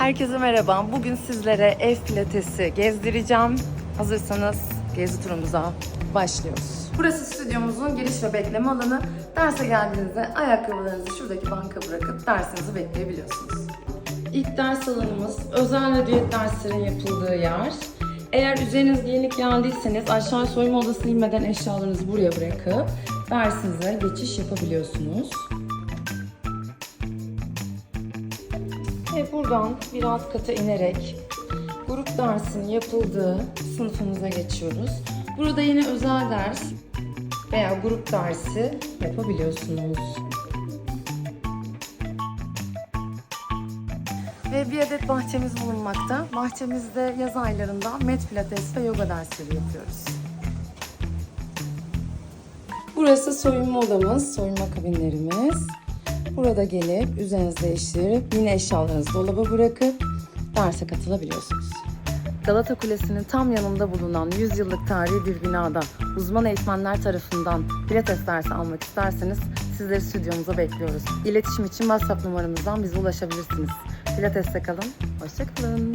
Herkese merhaba. Bugün sizlere ev pilatesi gezdireceğim. Hazırsanız gezi turumuza başlıyoruz. Burası stüdyomuzun giriş ve bekleme alanı. Derse geldiğinizde ayakkabılarınızı şuradaki banka bırakıp dersinizi bekleyebiliyorsunuz. İlk ders alanımız özel ve düet derslerin yapıldığı yer. Eğer üzeriniz giyinik geldiyseniz aşağı soyunma odasına inmeden eşyalarınızı buraya bırakıp dersinize geçiş yapabiliyorsunuz. Ve buradan bir alt kata inerek grup dersinin yapıldığı sınıfımıza geçiyoruz. Burada yine özel ders veya grup dersi yapabiliyorsunuz. Ve bir adet bahçemiz bulunmakta. Bahçemizde yaz aylarında mat pilates ve yoga dersleri yapıyoruz. Burası soyunma odamız, soyunma kabinlerimiz. Burada gelip üzerinizi değiştirip yine eşyalarınızı dolaba bırakıp derse katılabiliyorsunuz. Galata Kulesi'nin tam yanında bulunan 100 yıllık tarihi bir binada uzman eğitmenler tarafından pilates dersi almak isterseniz sizleri stüdyomuza bekliyoruz. İletişim için WhatsApp numaramızdan bize ulaşabilirsiniz. Pilates'te kalın, hoşçakalın.